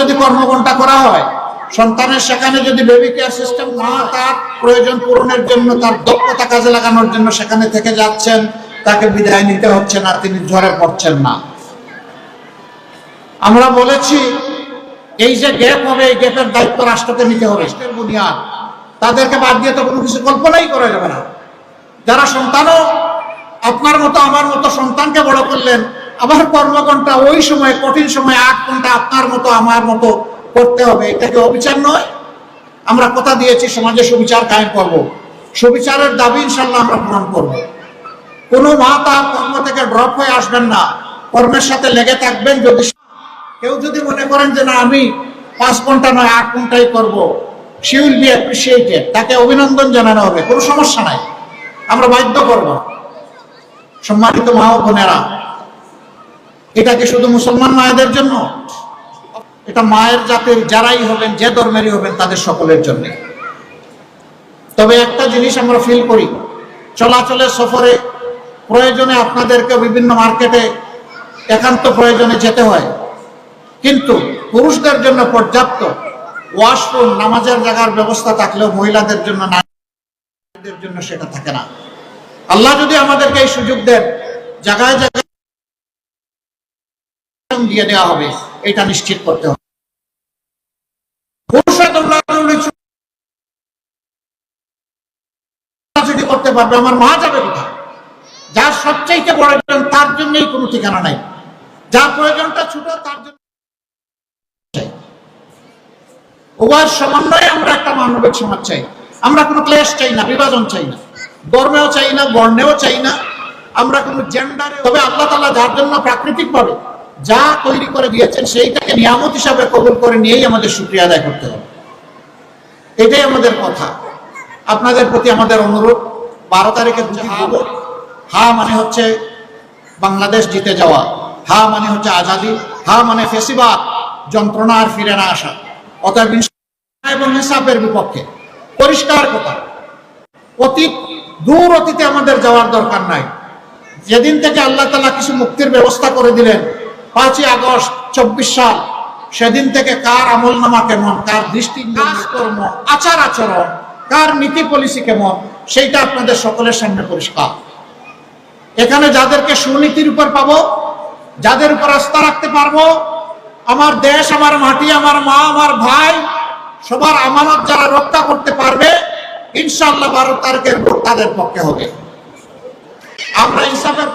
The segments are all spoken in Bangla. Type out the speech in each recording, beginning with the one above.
যদি কর্মঘণ্টা করা হয়, সন্তানের সেখানে যদি বেবি কেয়ার সিস্টেম মা তার প্রয়োজন পূরণের জন্য, তার দক্ষতা কাজে লাগানোর জন্য সেখানে থেকে যাচ্ছেন, তাকে বিদায় নিতে হচ্ছে না, তিনি ঝরে পড়ছেন না। আমরা বলেছি, এই যে গ্যাপ হবে, এই গ্যাপের দায়িত্ব রাষ্ট্রকে নিতে হবে বুনিয়াদ। তাদেরকে বাদ দিয়ে তো কোনো কিছু কল্পনাই করা যাবে না। যারা সন্তানও, আপনার মতো, আমার মতো সন্তানকে বড় করলেন আবার কর্মঘণ্টা ওই সময়, কঠিন সময়, আট ঘণ্টা আপনার মতো, আমার মতো করতে হবে। এটা কি অবিচার নয়? আমরা কথা দিয়েছি, সমাজে সুবিচার কায়েম করব। সুবিচারের দাবি ইনশাল্লাহ আমরা পূরণ করব। কোনো মা তার কর্ম থেকে ড্রপ হয়ে আসবেন না। কর্মের সাথে লেগে থাকবেন যদি কেউ যদি মনে করেন যে না, আমি পাঁচ ঘণ্টা নয়, আট ঘন্টাই করব, সি উইল বি অ্যাপ্রিসিয়েটেড তাকে অভিনন্দন জানানো হবে, কোনো সমস্যা নাই। আমরা বাধ্য করব। সম্মানিত মা বোনেরা এটা কি শুধু মুসলমান মায়েদের জন্য? এটা মায়ের জাতির যারাই হবেন, যে ধর্মেরই হবেন, তাদের সকলের জন্য। তবে একটা জিনিস আমরা ফিল করি, চলাচলের সফরে প্রয়োজনে আপনাদেরকে বিভিন্ন মার্কেটে একান্ত প্রয়োজনে যেতে হয়। কিন্তু পুরুষদের জন্য পর্যাপ্ত ওয়াশরুম নামাজের জায়গার ব্যবস্থা থাকলেও মহিলাদের জন্য নারীদের জন্য সেটা থাকে না। আল্লাহ যদি আমাদেরকে এই সুযোগ দেন, জায়গায় জায়গায় দিয়ে দেওয়া হবে, এটা নিশ্চিত করতে হবে। সমন্বয়ে আমরা একটা সমাজ চাই। আমরা কোনো ক্লেশ চাই না, বিভাজন চাই না। ধর্মেও চাই না, বর্ণেও চাই না। আমরা কোনো জেন্ডারে তবে আল্লাহ তালা যার জন্য প্রাকৃতিক ভাবে যা তৈরি করে দিয়েছেন সেইটাকে নিয়ামত হিসাবে কবুল করে নিয়েই আমাদের সুক্রিয়া আদায় করতে হবে। এটাই আমাদের কথা। আপনাদের প্রতি আমাদের অনুরোধ, বারো তারিখে দুটি হাব। হা মানে হচ্ছে বাংলাদেশ জিতে যাওয়া। হা মানে হচ্ছে আজাদি। হা মানে ফেসিবাদ যন্ত্রণা আর ফিরে না আসা। অতএব এবং ইনসাফের বিপক্ষে। পরিষ্কার কথা, অতীত, দূর অতীতে আমাদের যাওয়ার দরকার নাই। যেদিন থেকে আল্লাহ তালা কিছু মুক্তির ব্যবস্থা করে দিলেন পাঁচই আগস্ট চব্বিশ সাল। সেদিন থেকে কার আমল নামা কেমন? কার দৃষ্টি কর্ম আচার আচরণ? কার নীতি পলিসি কেমন? সেইটা আপনাদের সকলের সামনে পরিষ্কার। এখানে যাদেরকে সুনীতির উপর পাবো যাদের উপর আস্থা রাখতে পারব আমার দেশ আমার মাটি আমার মা আমার ভাই সবার আমানত যারা রক্ষা করতে পারবে ইনশাল্লাহ বারো তারিখের তাদের পক্ষে হবে। আমরা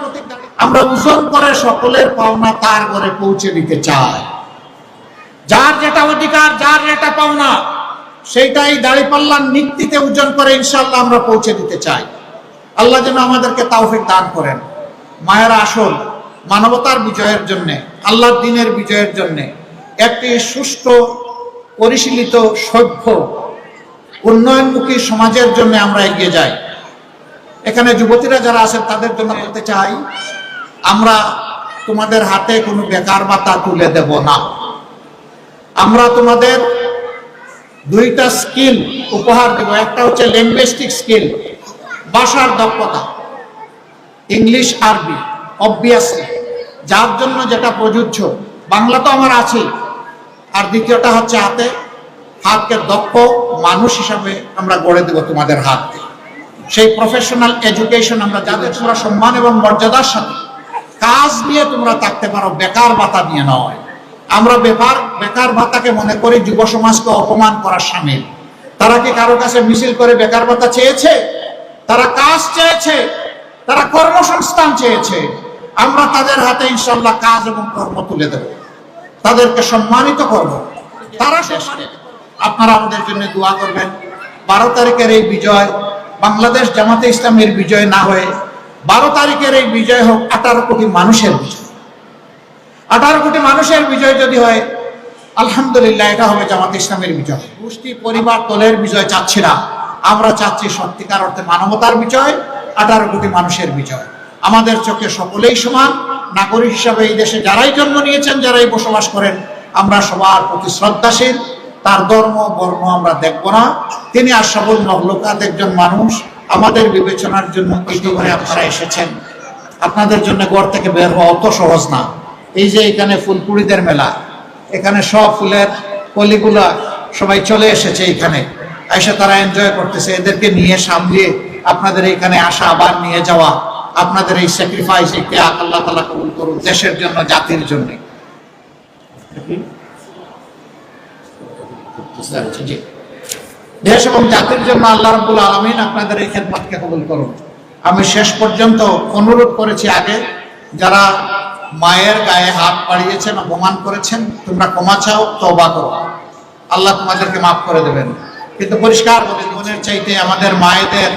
প্রতীক দাঁড়িয়ে- আমরা ওজন করে সকলের পাওনা তার ঘরে পৌঁছে দিতে চাই। যার যেটা অধিকার, যার যেটা পাওনা, সেইটাই দাঁড়িপাল্লার নিক্তিতে ওজন করে ইনশাল্লাহ আমরা পৌঁছে দিতে চাই। আল্লাহ যেন আমাদেরকে তাওফিক দান করেন। মায়ের আসল মানবতার বিজয়ের জন্যে, আল্লাহর দিনের বিজয়ের জন্যে একটি সুষ্ঠু, পরিশীলিত, সভ্য, উন্নয়নমুখী সমাজের জন্য আমরা এগিয়ে যাই। এখানে যুবতীরা যারা আছেন, তাদের জন্য বলতে চাই, আমরা তোমাদের হাতে কোনো বেকার ভাতা তুলে দেব না। আমরা তোমাদের দুইটা স্কিল উপহার দেব। একটা হচ্ছে ল্যাঙ্গুয়েস্টিক স্কিল ভাষার দক্ষতা, ইংলিশ, আরবি অবভিয়াসলি যার জন্য যেটা প্রযোজ্য। বাংলা তো আমার আছে আর দ্বিতীয়টা হচ্ছে হাতে। হাতকে দক্ষ মানুষ হিসাবে আমরা গড়ে দেব তোমাদের হাতকে সেই প্রফেশনাল এডুকেশন আমরা যাদের তোমরা সম্মান এবং মর্যাদার সাথে কাজ নিয়ে তোমরা থাকতে পারো, বেকার ভাতা নিয়ে নয়। আমরা বেকার বেকার ভাতাকে মনে করি যুব সমাজকে অপমান করার সামিল। তারা কি কারও কাছে মিছিল করে বেকার ভাতা চেয়েছে? তারা কাজ চেয়েছে, তারা কর্মসংস্থান চেয়েছে। আমরা তাদের হাতে ইনশাল্লাহ কাজ এবং কর্ম তুলে দেব। তাদেরকে সম্মানিত করব। তারা। আপনারা আমাদের জন্য দোয়া করবেন। বারো তারিখের এই বিজয় বাংলাদেশ জামাতে ইসলামের বিজয় না হয়ে বারো তারিখের এই বিজয় হোক, আঠারো কোটি মানুষের বিজয়। আঠারো কোটি মানুষের বিজয় যদি হয়, আলহামদুলিল্লাহ এটা হবে জামাত ইসলামের বিজয়। গোষ্ঠী, পরিবার, দলের বিজয় চাচ্ছি না। আমরা চাচ্ছি সত্যিকার অর্থে মানবতার বিজয়, আঠারো কোটি মানুষের বিজয়। আমাদের চোখে সকলেই সমান। নাগরিক হিসাবে এই দেশে যারাই জন্ম নিয়েছেন, যারাই বসবাস করেন, আমরা সবার প্রতি শ্রদ্ধাশীল। তার ধর্ম, বর্ণ আমরা দেখব না। তিনি আর সবল মহলকাত একজন মানুষ। আমাদের বিবেচনার জন্য একটু করে আপনারা এসেছেন। আপনাদের জন্য ঘর থেকে বের হওয়া অত সহজ না। এই যে এখানে ফুলপুরিদের মেলা, এখানে সব ফুলের কলিগুলা সবাই চলে এসেছে এখানে। এসে তারা এনজয় করতেছে। এদেরকে নিয়ে সামলিয়ে আপনাদের এখানে আসা, আবার নিয়ে যাওয়া, আপনাদের এই স্যাক্রিফাইস ত্যাগ আল্লাহ তালা কবুল করুন দেশের জন্য, জাতির জন্য। জি। দেশ এবং জাতির জন্য আল্লাহ রাব্বুল আলমিন আপনাদের এই খেদমতকে কবুল করুন। আমি শেষ পর্যন্ত অনুরোধ করেছি আগে, যারা মায়ের গায়ে হাত বাড়িয়েছেন, অপমান করেছেন, তোমরা ক্ষমা চাও তবা করো। আল্লাহ তোমাদেরকে মাফ করে দেবেন। কিন্তু পরিষ্কার জীবনের চাইতে আমাদের মায়েদের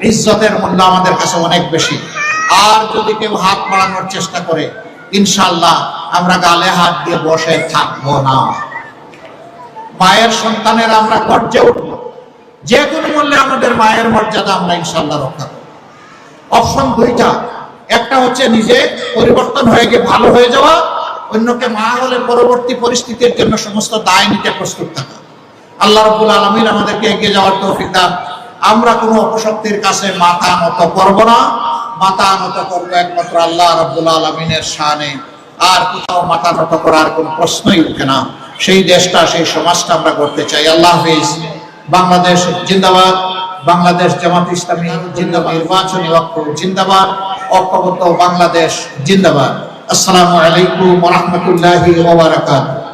ইজ্জতের মূল্য আমাদের কাছে অনেক বেশি। আর যদি কেউ হাত বাড়ানোর চেষ্টা করে ইনশাল্লাহ আমরা গালে হাত দিয়ে বসে থাকব না। মায়ের সন্তানের আমরা গর্জে উঠবো। যে কোনো মূল্যে আমাদের মায়ের মর্যাদা আমরা ইনশাল্লাহ রক্ষা করব। অপশন দুইটা, একটা হচ্ছে নিজে পরিবর্তন হয়ে গিয়ে ভালো হয়ে যাওয়া, অন্যকে মা হলে পরবর্তী পরিস্থিতির জন্য সমস্ত দায় নিতে প্রস্তুত থাকা। আল্লাহ রব্বুল আলমিন আমাদেরকে এগিয়ে যাওয়ার তৌফিক দান। আমরা কোনো অপশক্তির কাছে মাথা নত করব না, মাথা নত করব একমাত্র আল্লাহ রব্বুল আলমিনের শানে। আর কোথাও মাথা নত করার কোনো প্রশ্নই উঠে না। সেই দেশটা, সেই সমাজটা আমরা করতে চাই। আল্লাহ হাফিজ, বাংলাদেশ জিন্দাবাদ, বাংলাদেশ জামাত ইসলামী জিন্দাবাদ, নির্বাচনী ঐক্য জিন্দাবাদ, ঐক্যবদ্ধ বাংলাদেশ জিন্দাবাদ। আসসালামু আলাইকুম রহমতুল্লাহ রাহমাতুল্লাহি ওয়া বারাকাতুহু।